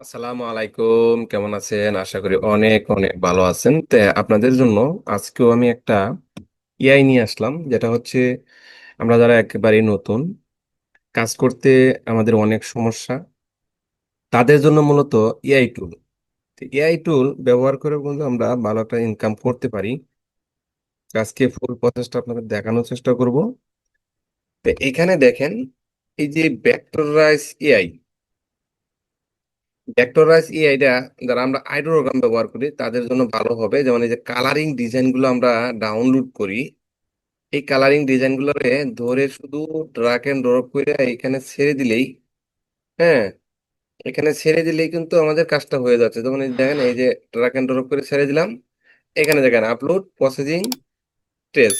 আসসালামু আলাইকুম, কেমন আছেন? আশা করি অনেক অনেক ভালো আছেন। তো আপনাদের জন্য আজকেও আমি একটা এআই নিয়ে আসলাম, যেটা হচ্ছে আমরা যারা একেবারে নতুন, কাজ করতে আমাদের অনেক সমস্যা, তাদের জন্য মূলত এআই টুল এআই টুল ব্যবহার করে কিন্তু আমরা ভালো একটা ইনকাম করতে পারি। আজকে ফুল প্রসেসটা আপনাদের দেখানোর চেষ্টা করব। তো এখানে দেখেন, এই যে ভেক্টরাইজ এআই ভেক্টরাইজ এআইটা যারা আমরা আইডোগ্রাম ব্যবহার করি, তাদের জন্য ভালো হবে। যেমন এই যে কালারিং ডিজাইনগুলো আমরা ডাউনলোড করি, এই কালারিং ডিজাইন গুলোরে ধরে শুধু ড্রাগ এন্ড ড্রপ করে এখানে ছেড়ে দিলেই হ্যাঁ? এখানে ছেড়ে দিলেই কিন্তু আমাদের কাজটা হয়ে যাচ্ছে। যেমন দেখেন, এই যে ড্রাগ এন্ড ড্রপ করে ছেড়ে দিলাম, এখানে দেখেন আপলোড প্রসেসিং ট্রেস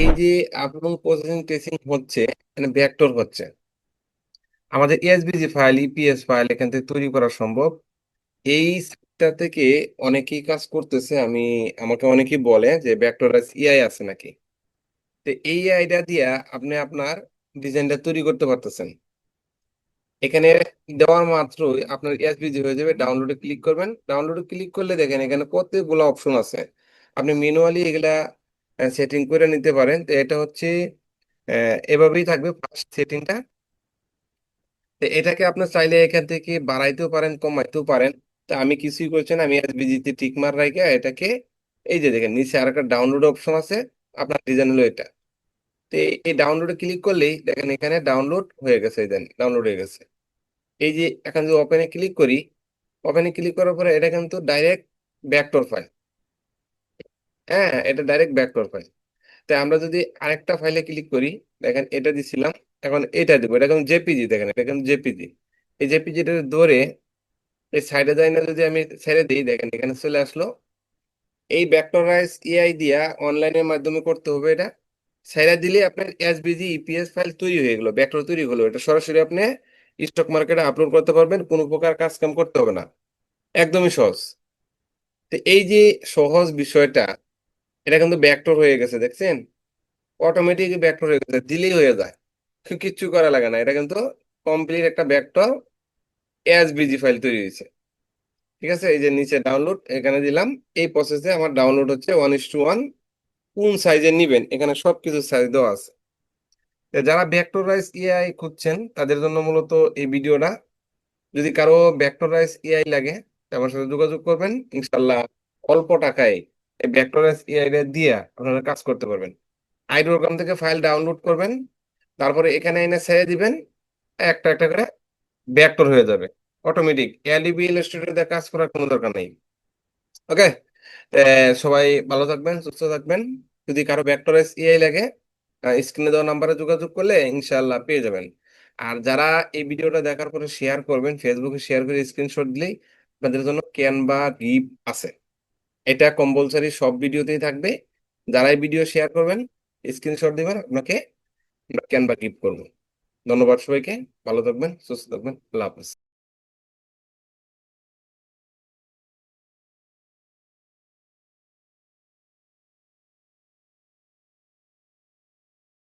এই যে আপলোড প্রসেসিং ট্রেসিং হচ্ছে মানে ভেক্টর হচ্ছে। আমাদের এসভিজি ফাইল, ইপিএস ফাইল এখান থেকে তৈরি করা সম্ভব। এই সেক্টর থেকে অনেকেই কাজ করতেছে, আমি, আমাকে অনেকেই বলে যে ভেক্টরাইজ এআই আছে নাকি? তো এই আইডিয়া দিয়া আপনি আপনার ডিজাইনটা তৈরি করতে পারতেছেন। এখানে দেওয়ার মাত্রই আপনার এসভিজি হয়ে যাবে ডাউনলোডে ক্লিক করবেন। ডাউনলোডে ক্লিক করলে দেখেন এখানে কতগুলো অপশন আছে। আপনি ম্যানুয়ালি এগুলা সেটিং করে নিতে পারেন। তো এটা হচ্ছে এভাবেই থাকবে ফার্স্ট সেটিংটা এটাকে আপনি চাইলে এখান থেকে বাড়াইতেও পারেন, কমাইতেও পারেন। তো আমি কিছুই করছি না, আমি এসবিজিতে টিক মার রাখে এটাকে এই যে দেখেন, নিচে আর একটা ডাউনলোড অপশন আছে, আপনার ডিজাইন হলো এটা। তো এই- ডাউনলোডে ক্লিক করলেই দেখেন এখানে ডাউনলোড হয়ে গেছে দেন ডাউনলোড হয়ে গেছে। এই যে এখন যদি ওপেনে ক্লিক করি ওপেনে ক্লিক করার পরে এটা কিন্তু ডাইরেক্ট ভেক্টর ফাইল হ্যাঁ এটা ডাইরেক্ট ভেক্টর ফাইল তো আমরা যদি আরেকটা ফাইলে ক্লিক করি, দেখেন এটা দিছিলাম, এখন এটা দিব। এটা কিন্তু জেপিজি দেখেন এটা কিন্তু জেপিজি এই জেপিজিটা ধরে এই সাইডে যাই না যদি আমি ছেড়ে দিই, দেখেন এখানে চলে আসলো। এই ভেক্টরাইজ এআই দিয়া অনলাইনের মাধ্যমে করতে হবে এটা। ছেড়ে দিলে আপনার এসবিজি ইপিএস ফাইল তৈরি হয়ে গেলো ভেক্টর তৈরি হলো। এটা সরাসরি আপনি স্টক মার্কেটে আপলোড করতে পারবেন, কোনো প্রকার কাজ কাম করতে হবে না। একদমই সহজ। তো এই যে সহজ বিষয়টা এটা কিন্তু ভেক্টর হয়ে গেছে, দেখছেন? অটোমেটিক ভেক্টর হয়ে গেছে দিলেই হয়ে যায়। কিচ্ছু করা লাগে না, এটা কিন্তু কমপ্লিট একটা ভেক্টর এসবিজি ফাইল তৈরি হয়েছে। ঠিক আছে? এই যে নিচে ডাউনলোড এখানে দিলাম। এই প্রসেসে আমার ডাউনলোড হচ্ছে ওয়ান ইস টু ওয়ান কোন সাইজে নিবেন? এখানে সবকিছু সাইজ দেওয়া আছে। যারা ভেক্টরাইজ এআই খুঁজছেন, তাদের জন্য মূলত এই ভিডিওটা যদি কারও ভেক্টরাইজ এআই লাগে, আমার সাথে যোগাযোগ করবেন। ইনশাল্লাহ অল্প টাকায় এই ভেক্টরাইজ এআই দিয়ে আপনারা কাজ করতে পারবেন। আইডোগ্রাম থেকে ফাইল ডাউনলোড করবেন, তারপরে এখানে এনে ছেড়ে দিবেন, একটা একটা করে ভেক্টর হয়ে যাবে। অটোমেটিক এলইবি ইলাস্ট্রেটর দিয়ে কাজ করার কোনো দরকার নেই। ওকে সবাই ভালো থাকবেন, সুস্থ থাকবেন। যদি কারও ভেক্টরাইজ এআই লাগে স্ক্রিনে দেওয়া নাম্বারে যোগাযোগ করলে ইনশাআল্লাহ পেয়ে যাবেন। আর যারা এই ভিডিওটা দেখার পরে শেয়ার করবেন ফেসবুকে শেয়ার করে স্ক্রিনশট দিলেই আপনাদের জন্য ক্যানভা গিফট আছে। এটা কম্পালসারি সব ভিডিওতেই থাকবে। যারাই ভিডিও শেয়ার করবেন স্ক্রিনশট দিবেন, আপনাকে ক্যানভা গিফট করব। ধন্যবাদ সবাইকে, ভালো থাকবেন, সুস্থ থাকবেন, আল্লাহ হাফেজ।